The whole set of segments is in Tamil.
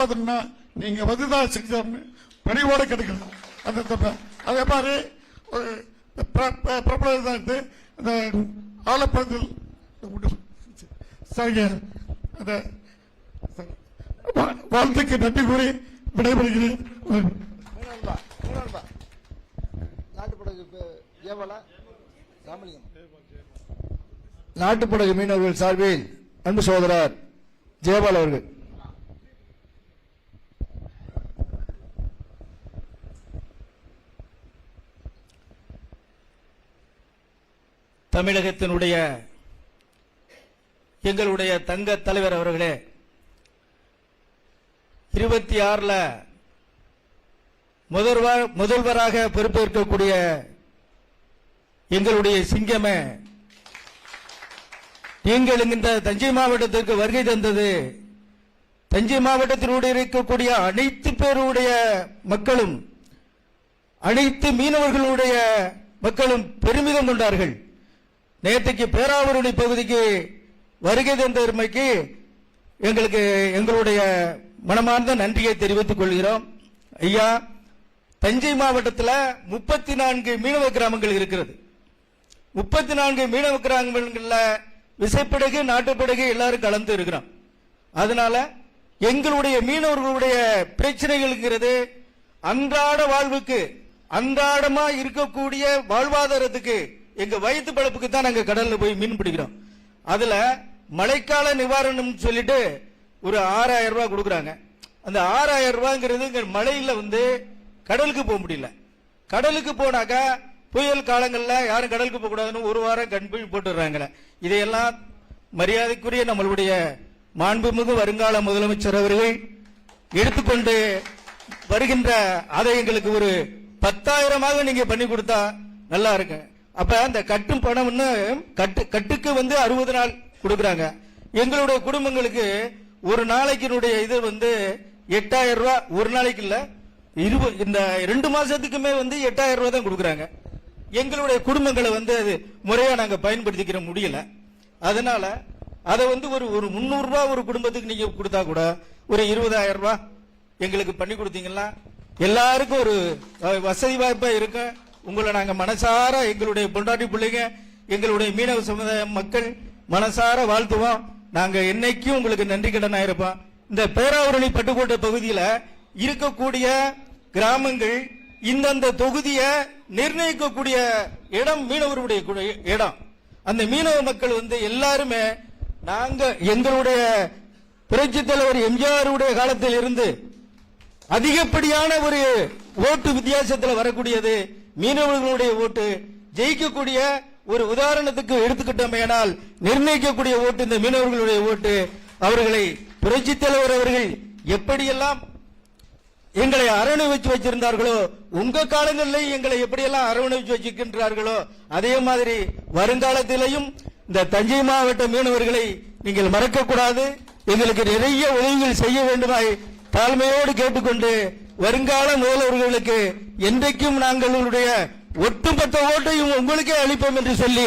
அதுன்னா நீங்க வந்துதான் செஞ்சோம்னு பணிவோட கிடைக்கணும். அந்த தொகை. அதே மாதிரி ஒரு இந்த பிர- அந்த ஆலப்பந்தல் சரிங்க. அந்த வாழ்த்துக்கு நன்றி கூறி விடைபெறுகிறேன். நாட்டுப்படகு நாட்டுப்படகு மீனவர்கள் சார்பில் அன்பு சகோதரர் ஜெயபால் அவர்கள். தமிழகத்தினுடைய எங்களுடைய தங்க தலைவர் அவர்களே இருபத்தி ஆறில் முதல்வர் முதல்வராக பொறுப்பேற்கக்கூடிய எங்களுடைய சிங்கமே நீங்கள் இந்த தஞ்சை மாவட்டத்திற்கு வருகை தந்தது தஞ்சை மாவட்டத்தினுடைய இருக்கக்கூடிய அனைத்து பேருடைய மக்களும் அனைத்து மீனவர்களுடைய மக்களும் பெருமிதம் கொண்டார்கள். நேற்றுக்கு பேராவூரணி பகுதிக்கு வருகை தந்தமைக்கு எங்களுக்கு எங்களுடைய மனமார்ந்த நன்றியை தெரிவித்துக் கொள்கிறோம். ஐயா தஞ்சை மாவட்டத்தில் முப்பத்தி நான்கு மீனவ கிராமங்கள் இருக்கிறது. முப்பத்தி நான்கு மீனவ கிராமங்கள்ல விசைப்படகு நாட்டுப்படகு எல்லாரும் கலந்து இருக்கிறோம். அதனால எங்களுடைய மீனவர்களுடைய பிரச்சனைகள்ங்கிறது அன்றாட வாழ்வுக்கு அன்றாடமா இருக்கக்கூடிய வாழ்வாதாரத்துக்கு எங்க வயிற்று பழப்புக்கு தான் நாங்க கடல்ல போய் மீன் பிடிக்கிறோம். அதுல மழைக்கால நிவாரணம் சொல்லிட்டு ஒரு ஆறாயிரம் ரூபாய் கொடுக்குறாங்க. அந்த ஆறாயிரம் ரூபாய்ங்கிறது மழையில வந்து கடலுக்கு போக முடியல. கடலுக்கு போனாக்கா புயல் காலங்களில் யாரும் கடலுக்கு போகக்கூடாதுன்னு ஒரு வாரம் கண்பிழி போட்டுடுறாங்களே. இதையெல்லாம் மரியாதைக்குரிய நம்மளுடைய மாண்புமிகு வருங்கால முதலமைச்சர் அவர்கள் எடுத்துக்கொண்டு வருகின்ற அதை எங்களுக்கு ஒரு பத்தாயிரமாக நீங்க பண்ணி கொடுத்தா நல்லா இருக்கு அப்ப அந்த கட்டும் பணம்னு கட்டு கட்டுக்கு வந்து அறுபது நாள் கொடுக்குறாங்க. எங்களுடைய குடும்பங்களுக்கு ஒரு நாளைக்கினுடைய இது வந்து எட்டாயிரம் ரூபா ஒரு நாளைக்கு இல்ல இருபது இந்த ரெண்டு மாசத்துக்குமே வந்து எட்டாயிரம் ரூபா தான் கொடுக்குறாங்க. எங்களுடைய குடும்பங்களை வந்து அது முறையா நாங்க பயன்படுத்திக்கிற முடியல. அதனால அதை வந்து ஒரு ஒரு முந்நூறு ஒரு குடும்பத்துக்கு நீங்க கொடுத்தா கூட ஒரு இருபதாயிரம் ரூபா எங்களுக்கு பண்ணி கொடுத்தீங்கன்னா எல்லாருக்கும் ஒரு வசதி வாய்ப்பா இருக்கும். உங்களை நாங்க மனசார எங்களுடைய பொண்டாட்டி பிள்ளைங்க எங்களுடைய மீனவ சமுதாய மக்கள் மனசார வாழ்த்துவோம். நாங்க என்னைக்கும் உங்களுக்கு நன்றி கடனா இருப்போம். இந்த பேராவூரணி பட்டுக்கோட்டை பகுதியில இருக்கக்கூடிய கிராமங்கள் இந்தந்த தொகுதியை நிர்ணயிக்கக்கூடிய இடம் மீனவருடைய இடம். அந்த மீனவ மக்கள் வந்து எல்லாருமே நாங்க எங்களுடைய புரட்சி தலைவர் எம்ஜிஆருடைய காலத்தில் இருந்து அதிகப்படியான ஒரு ஓட்டு வித்தியாசத்தில் வரக்கூடியது மீனவர்களுடைய ஓட்டு ஜெயிக்கக்கூடிய ஒரு உதாரணத்துக்கு எடுத்துக்கிட்டோமேனால் நிர்ணயிக்கக்கூடிய ஓட்டு இந்த மீனவர்களுடைய ஓட்டு. அவர்களை புரட்சி தலைவர் அவர்கள் எப்படியெல்லாம் எங்களை அரவணைச்சு வச்சிருந்தார்களோ உங்க காலங்களில் எங்களை எப்படியெல்லாம் அரவணைச்சு வச்சிருக்கின்றார்களோ அதே மாதிரி வருங்காலத்திலையும் இந்த தஞ்சை மாவட்ட மீனவர்களை நீங்கள் மறக்க கூடாது எங்களுக்கு நிறைய உதவிகள் செய்ய வேண்டுமாய் தாழ்மையோடு கேட்டுக்கொண்டு வருங்கால முதல்வர்களுக்கு என்றைக்கும் நாங்கள் உங்களுடைய ஒட்டுமொத்த ஓட்டையும் உங்களுக்கே அளிப்போம் என்று சொல்லி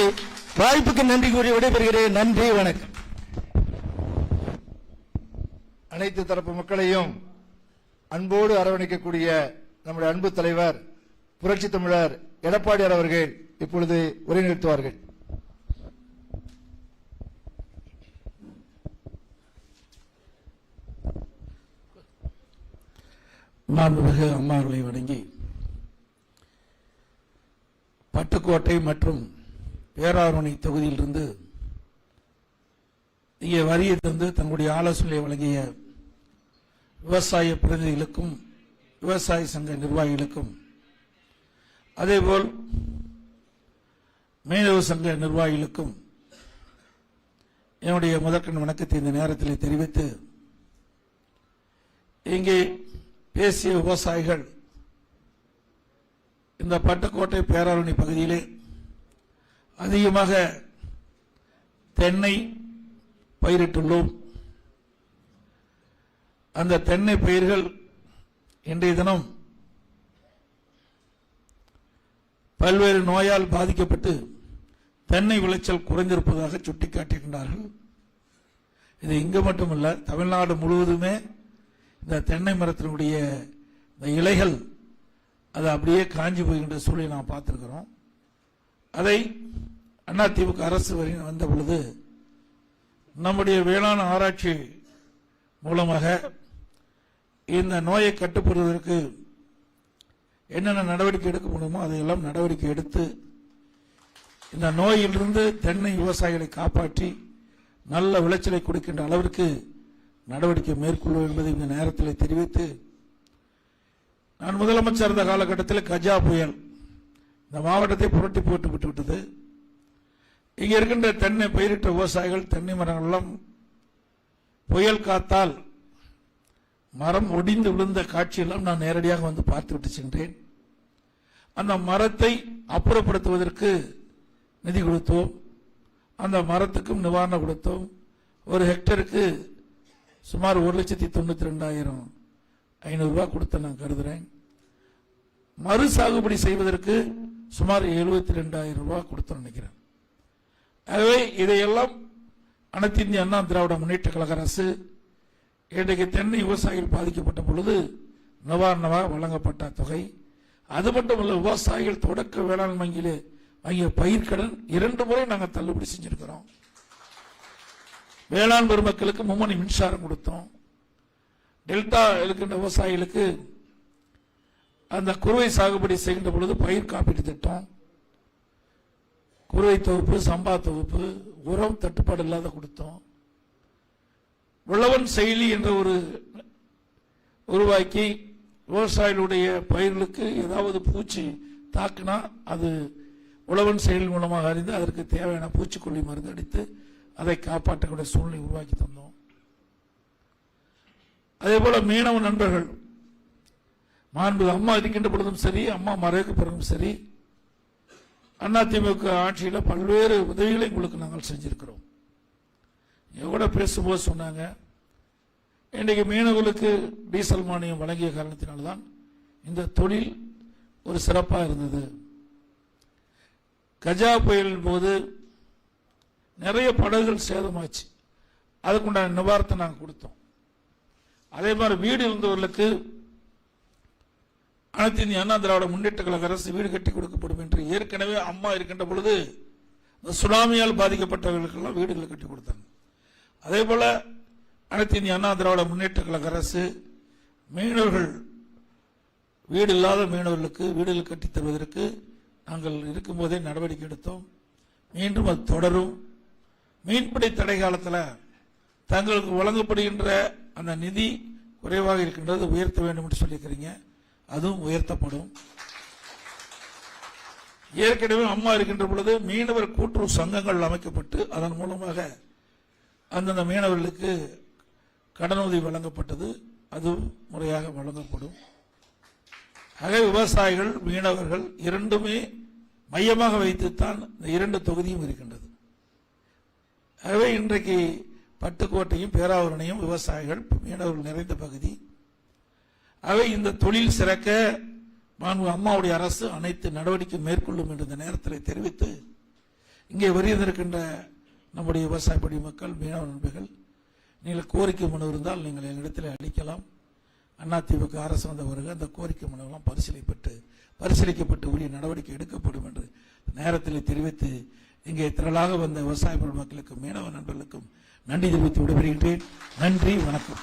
வாய்ப்புக்கு நன்றி கூறி விடைபெறுகிறேன். நன்றி வணக்கம். அனைத்து தரப்பு மக்களையும் அன்போடு அரவணைக்கக்கூடிய நம்முடைய அன்பு தலைவர் புரட்சி தமிழர் எடப்பாடியார் அவர்கள் இப்பொழுது உரை மாண்புமிகு அம்மாவர்களை வணங்கி பட்டுக்கோட்டை மற்றும் பேராவரணி தொகுதியிலிருந்து இங்கே வரியை தந்து தங்களுடைய ஆலோசனை வழங்கிய விவசாய பிரதிநிதிகளுக்கும் விவசாய சங்க நிர்வாகிகளுக்கும் அதேபோல் மீனவ சங்க நிர்வாகிகளுக்கும் என்னுடைய முதற்கண் வணக்கத்தை இந்த நேரத்தில் தெரிவித்து இங்கே பேசிய விவசாயிகள் இந்த பட்டுக்கோட்டை பேராளணி பகுதியிலே அதிகமாக தென்னை பயிரிட்டுள்ளோம். அந்த தென்னை பயிர்கள் இன்றைய தினம் பல்வேறு நோயால் பாதிக்கப்பட்டு தென்னை விளைச்சல் குறைந்திருப்பதாக சுட்டிக்காட்டுகின்றார்கள் இது இங்கு மட்டுமல்ல தமிழ்நாடு முழுவதுமே இந்த தென்னை மரத்தினுடைய இந்த இலைகள் அது அப்படியே காஞ்சி போகின்ற சூழலை நாம் பார்த்துருக்கிறோம். அதை அதிமுக அரசு வரி வந்த பொழுது நம்முடைய வேளாண் ஆராய்ச்சி மூலமாக இந்த நோயை கட்டுப்படுவதற்கு என்னென்ன நடவடிக்கை எடுக்க முடியுமோ அதையெல்லாம் நடவடிக்கை எடுத்து இந்த நோயிலிருந்து தென்னை விவசாயிகளை காப்பாற்றி நல்ல விளைச்சலை கொடுக்கின்ற அளவிற்கு நடவடிக்கை மேற்கொள்வோம் என்பதை இந்த நேரத்தில் தெரிவித்து நான் முதலமைச்சர் இருந்த காலகட்டத்தில் கஜா புயல் இந்த மாவட்டத்தை புரட்டி போட்டு விட்டு விட்டது. இருக்கின்ற தென்னை பயிரிட்ட விவசாயிகள் தென்னை மரங்கள் புயல் காத்தால் மரம் ஒடிந்து விழுந்த காட்சியெல்லாம் நான் நேரடியாக வந்து பார்த்துவிட்டு சென்றேன். அந்த மரத்தை அப்புறப்படுத்துவதற்கு நிதி கொடுத்தோம். அந்த மரத்துக்கும் நிவாரணம் கொடுத்தோம். ஒரு ஹெக்டருக்கு சுமார் ஒரு லட்சத்தி தொண்ணூத்தி ரெண்டாயிரம் ஐநூறுரூவா கொடுத்த நான் கருதுறேன். மறு சாகுபடி செய்வதற்கு சுமார் எழுபத்தி ரெண்டாயிரம் ரூபா கொடுத்தோம் நினைக்கிறேன். ஆகவே இதையெல்லாம் அனைத்து இந்திய அண்ணா திராவிட முன்னேற்ற கழக அரசு இன்றைக்கு தென்னை விவசாயிகள் பாதிக்கப்பட்ட பொழுது நிவாரணமாக வழங்கப்பட்ட தொகை. அது மட்டுமல்ல விவசாயிகள் தொடக்க வேளாண் வங்கியிலே வாங்கிய பயிர்க்கடன் இரண்டு முறை நாங்கள் தள்ளுபடி செஞ்சிருக்கிறோம். வேளாண் பெருமக்களுக்கு மும்மணி மின்சாரம் கொடுத்தோம். டெல்டா இருக்கின்ற விவசாயிகளுக்கு அந்த குறுவை சாகுபடி செய்கின்ற பொழுது பயிர் காப்பீட்டு திட்டம் குறுவை தொகுப்பு சம்பா தொகுப்பு உரம் தட்டுப்பாடு இல்லாத கொடுத்தோம். உழவன் செயலி என்ற ஒரு உருவாக்கி விவசாயிகளுடைய பயிர்களுக்கு ஏதாவது பூச்சி தாக்குனா அது உழவன் செயல் மூலமாக அறிந்து அதற்கு தேவையான பூச்சிக்கொல்லி மருந்து அடித்து அதை காப்பாற்றக்கூடிய சூழ்நிலை உருவாக்கி தந்தோம். அதே போல மீனவ நண்பர்கள் மாண்பு அம்மா இருக்கின்ற பொழுதும் சரி அம்மா மறைவுக்கு பிறகும் சரி அதிமுக ஆட்சியில் பல்வேறு உதவிகளை உங்களுக்கு நாங்கள் செஞ்சிருக்கிறோம். எவ்வளோ பேசும்போது சொன்னாங்க இன்றைக்கு மீனவர்களுக்கு டீசல் மானியம் வழங்கிய காரணத்தினால்தான் இந்த தொழில் ஒரு சிறப்பாக இருந்தது. கஜா புயலின் போது நிறைய படகுகள் சேதமாச்சு. அதுக்குண்டான நிவாரணத்தை நாங்கள் கொடுத்தோம். அதே மாதிரி வீடு இருந்தவர்களுக்கு அனைத்து இந்திய அண்ணா திராவிட முன்னேற்ற கழக அரசு வீடு கட்டி கொடுக்கப்படும் என்று ஏற்கனவே அம்மா இருக்கின்ற பொழுது இந்த சுனாமியால் பாதிக்கப்பட்டவர்களுக்கெல்லாம் வீடுகளை கட்டி கொடுத்தாங்க. அதே போல அனைத்து இந்திய அண்ணா திராவிட முன்னேற்ற கழக அரசு மீனவர்கள் வீடு இல்லாத மீனவர்களுக்கு வீடுகள் கட்டித் தருவதற்கு நாங்கள் இருக்கும்போதே நடவடிக்கை எடுத்தோம். மீண்டும் அது தொடரும். மீன்பிடி தடை காலத்தில் தங்களுக்கு வழங்கப்படுகின்ற அந்த நிதி குறைவாக இருக்கின்றது உயர்த்த வேண்டும் என்று சொல்லியிருக்கிறீங்க. அதுவும் உயர்த்தப்படும். ஏற்கனவே அம்மா இருக்கின்ற பொழுது மீனவர் கூட்டுறவு சங்கங்கள் அமைக்கப்பட்டு அதன் மூலமாக அந்தந்த மீனவர்களுக்கு கடனுதவி வழங்கப்பட்டது. அதுவும் முறையாக வழங்கப்படும். ஆக விவசாயிகள் மீனவர்கள் இரண்டுமே மையமாக வைத்துத்தான் இந்த இரண்டு தொகுதியும் இருக்கின்றது ஆகவே இன்றைக்கு பட்டுக்கோட்டையும் பேராவூரணையும் விவசாயிகள் மீனவர்கள் நிறைந்த பகுதி. ஆகவே இந்த தொழில் சிறக்க மாண்பு அம்மாவுடைய அரசு அனைத்து நடவடிக்கை மேற்கொள்ளும் என்று இந்த நேரத்தில் தெரிவித்து இங்கே வருகின்றிருக்கின்ற நம்முடைய விவசாய படி மக்கள் மீனவ நண்பர்கள் நீங்கள் கோரிக்கை மனு இருந்தால் நீங்கள் எங்களிடத்தில் அளிக்கலாம். அதிமுக அரசு வந்த பிறகு அந்த கோரிக்கை மனுவெல்லாம் பரிசீலிப்பட்டு பரிசீலிக்கப்பட்டு உரிய நடவடிக்கை எடுக்கப்படும் என்று நேரத்தில் தெரிவித்து இங்கே திரளாக வந்த விவசாய பெருமக்களுக்கும் மீனவ நண்பர்களுக்கும் நன்றி தெரிவித்து விடைபெறுகின்றேன். நன்றி வணக்கம்.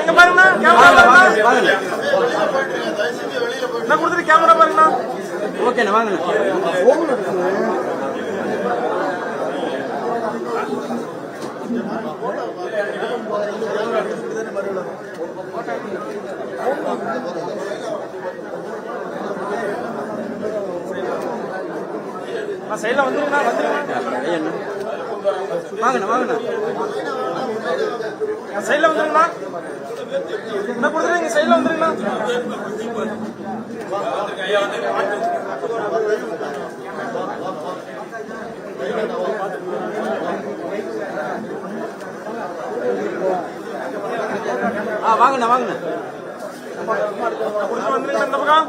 இங்க பாருங்கண்ணா நான் கொடுத்துட்டு கேமரா பாருங்கண்ணா. ஓகேண்ணா வாங்கண்ணா நான் சைடுல வந்துருங்கண்ணா வந்துருங்கண்ணா. வாங்கண்ணா வாங்கண்ணா. நான் வந்துருங்கண்ணா. நான் கொடுத்துட்டு இங்க சைடுல வந்துருங்கண்ணா. ஆ வாங்கண்ணா வாங்கண்ணா. கொடுத்துட்டு வந்துருங்க இந்த பக்கம்.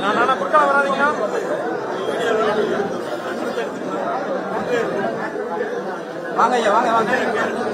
நான் வாங்க ஐயா வாங்க வாங்க.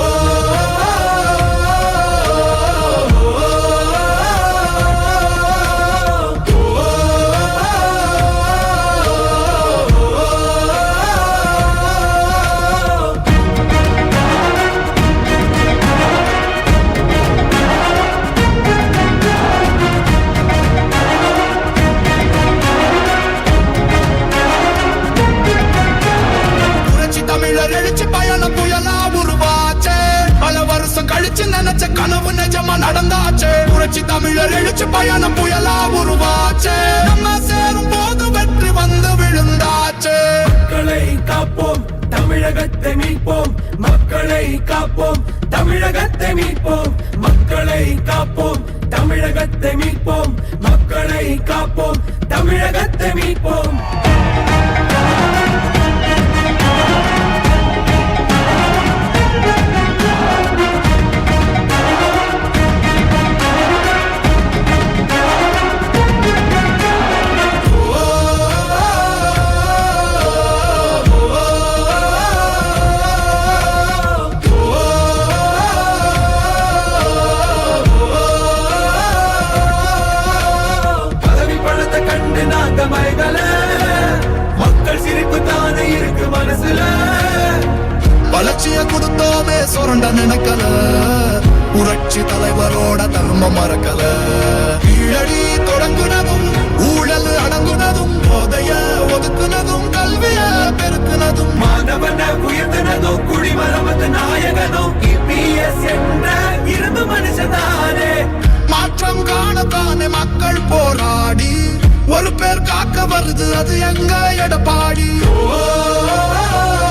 தமிழகத்தை மீட்போம். குடிமரமத்து நாயகனோ இபிஎஸ் என்ற இருந்து மனுஷதானே. மாற்றம் காணத்தானே மக்கள் போராடி. ஒரு பேர் காக்க வருது அது எங்க எடப்பாடி? புரட்சி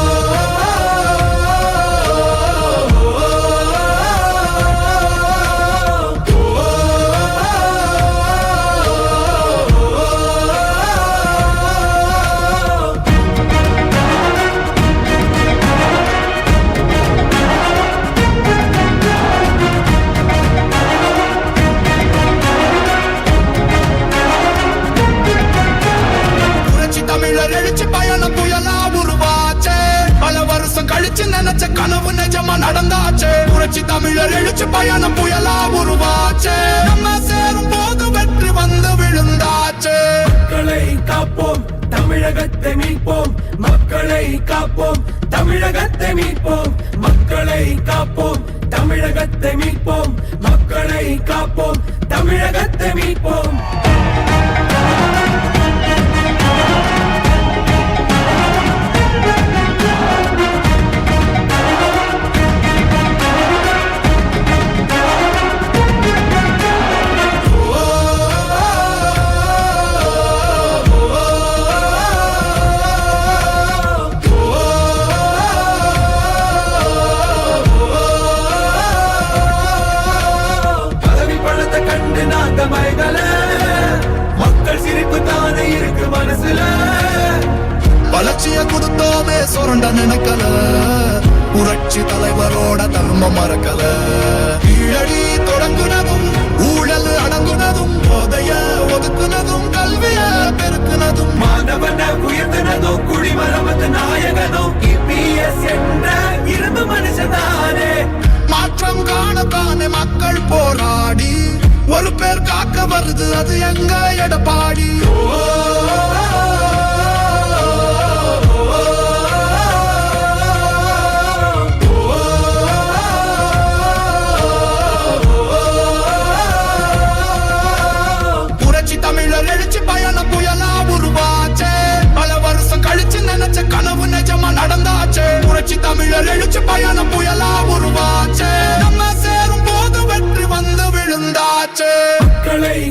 பல வருஷம் கழிச்சு நினைச்ச கனவு நிஜமா நடந்தாச்சே. புரட்சி தமிழர் எழுச்சி பயணம் புயலா உருவாச்சே.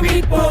தமிழகத்தை மீட்போம்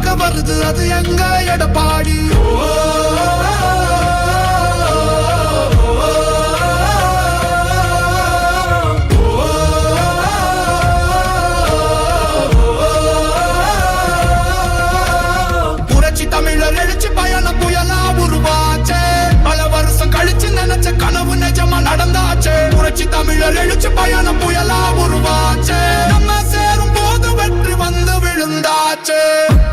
பேர் வருது அது எங்க எடப்பாடி? புரட்சி தமிழர் எழுச்சி பயண புயலா உருவாச்சே. பல வருஷம் கழிச்சு நினைச்ச கனவு நிஜமா நடந்தாச்சே. புரட்சி தமிழர் எழுச்சி பயணம் புயலா உருவாச்சே. நம்ம சேரும் போது வெற்றி வந்து விழுந்தாச்சே.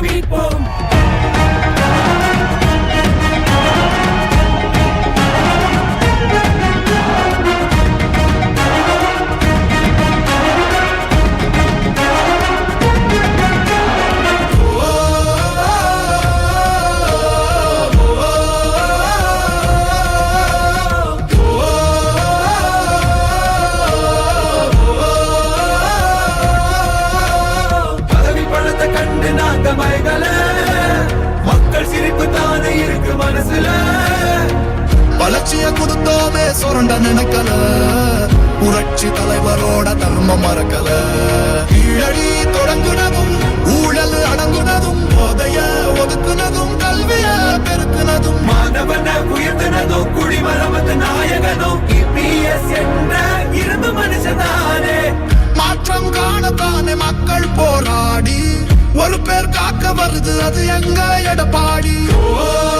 தமிழகத்தை மீட்போம் உயர்த்தினதோ குடிமரமத்து நாயகனோ இபிஎஸ் என்ற இரும்பு மனுஷனானே மாற்றம் காணத்தானே மக்கள் போராடி. ஒரு பேர் காக்க வருது அது எங்க எடப்பாடி? புரட்சி